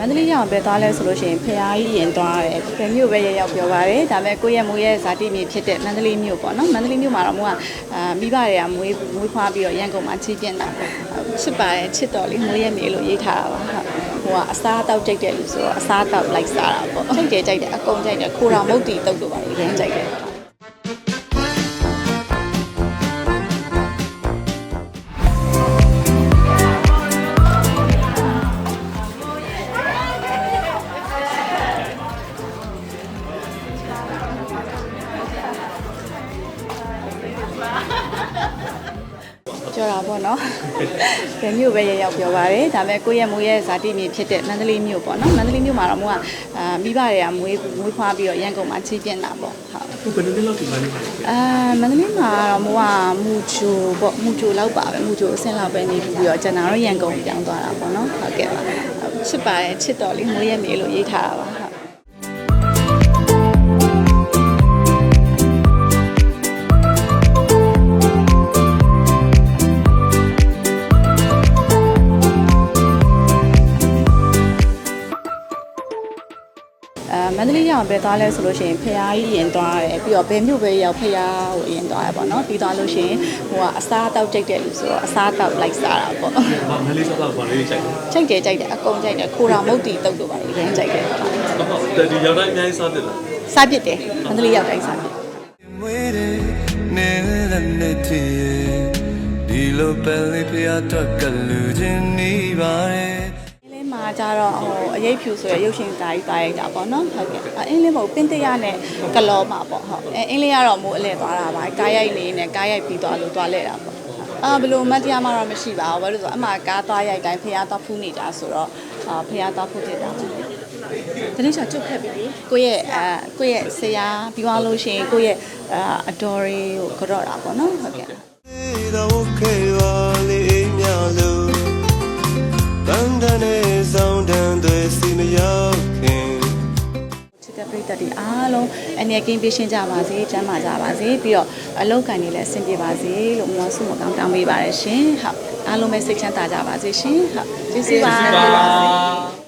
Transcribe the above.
န္တလေးရောက်ပဲသွားလဲဆိုလို့ရှိရင်ဖျားကြီးရင်သွားတယ်ဖယ်မြို့ပဲရရောက်ပြောပါတယ်ဒါပေမဲ့ကိုယ့်ရဲ့မွေးရဲ့ဇာတိမြေဖြစ်တဲ့မန္တလေးမြို့ပေါ့နော်မန္တလေးမြို့မှာတော့မို့ကအာမိဘတွေကမွေးမွေးဖွားပြီးတော့ရန်ကုန်မှာချီးကျင်းတာပေါ့ချစ်ပါတယ်ချစ်တော်လေးမွေးရဲ့မြေလို့ရေးထားတာပါဟုတ်ဟိုကအစားတောက်ကြိုက်တဲ့လူဆိုတော့အစားတောက်လိုက်စားတာပေါ့ကြိုက်တယ်ကြိုက်တယ်အကုန်ကြိုက်တယ်ခိုရာမုတ်တီတုတ်တို့ပါလေရမ်းကြိုက်တယ် ပြောတာပေါ့နော်။ဘယ်မြို့ပဲရရောက်ပြောပါတယ်။ဒါပေမဲ့ကိုယ့်ရဲ့မွေးရဲ့ဇာတိမြေဖြစ်တဲ့မန္တလေးမြို့ပေါ့နော်။မန္တလေးမြို့မှာတော့မို့ကအာမိဘတွေကမွေးမွေးဖွားပြီးတော့ရန်ကုန်မှာချီးကျင်းတာပေါ့။ဟုတ်ခုဘယ်လိုလဲလောက်ဒီမှာနေပါလဲ။အာမန္တလေးမှာတော့မို့ကမူချိုပေါ့မူချိုလောက်ပါပဲမူချိုအဆင့်လောက်ပဲနေပြီးတော့ကျွန်တော်တို့ရန်ကုန်ပြောင်းသွားတာပေါ့နော်။ဟုတ်ကဲ့ပါ။ဟုတ်ချစ်ပါတယ်ချစ်တော်လေးမွေးရဲ့မြေလို့ရေးထားတာပါ မန္တလေးရောက်ပဲသွားလဲဆိုလို့ရှိရင်ဖျားကြီးရင်သွားတယ်ပြီးတော့ဘယ်မြို့ပဲရောက်ဖျားကိုရင်သွားရပါတော့ပြီးသွားလို့ရှိရင်ဟိုကအစားတောက်ကြိုက်တဲ့လူဆိုတော့အစားတောက်လိုက်စားတာပေါ့။ဘာမလေးစားတော့ဘာလေးကြိုက်လဲကြိုက်တယ်ကြိုက်တယ်အကုန်ကြိုက်တယ်ခိုရာမုတ်တီတုတ်တို့ပါလေရမ်းကြိုက်တယ်။ဟုတ်တယ်ဒီရောက်တိုင်းအများကြီးစားတယ်လားစားပစ်တယ်မန္တလေးရောက်တိုင်းစားပစ်မွေးတယ်နေလည်းနေတည်းဒီလိုပဲလေးဖျားတော့ကလူချင်းနေပါတယ်အင်းလေးမှာ ကြတော့ဟိုအရေးဖြူဆိုရရုပ်ရှင်သားကြီးသားရိုက်တာပေါ့နော်ဟုတ်ကဲ့အင်းလေးမဟုတ်ပင်တရနဲ့ကလောမှာပေါ့ဟုတ်အဲအင်းလေးကတော့မိုးအလဲသွားတာပါကားရိုက်နေနဲ့ကားရိုက်ပြီးသွားလို့သွားလဲတာပေါ့အာဘယ်လိုမတ်တရားမှတော့မရှိပါဘူးဘာလို့လဲဆိုတော့အမှကားသွားရိုက်တိုင်းဖះသွားဖူးနေတာဆိုတော့အာဖះသွားဖူးဖြစ်တာပေါ့တနေ့ချာကျုပ်ခက်ပြီလေကိုယ့်ရဲ့အာကိုယ့်ရဲ့ဆရာပြီးသွားလို့ရှိရင်ကိုယ့်ရဲ့အာအတော်ရီကိုကြော့တာပေါ့နော်ဟုတ်ကဲ့ ပရိသတ်တွေအားလုံးအနေကင်းပေးရှင်းကြပါစေကျမ်းမာကြပါစေပြီးတော့အလောက်ကန်နေလည်းအဆင်ပြေပါစေလို့မောဆုမကောင်းတောင်းပေးပါရရှင်ဟုတ်အားလုံးပဲစိတ်ချမ်းသာကြပါစေရှင်ဟုတ်ကျေးဇူးပါ။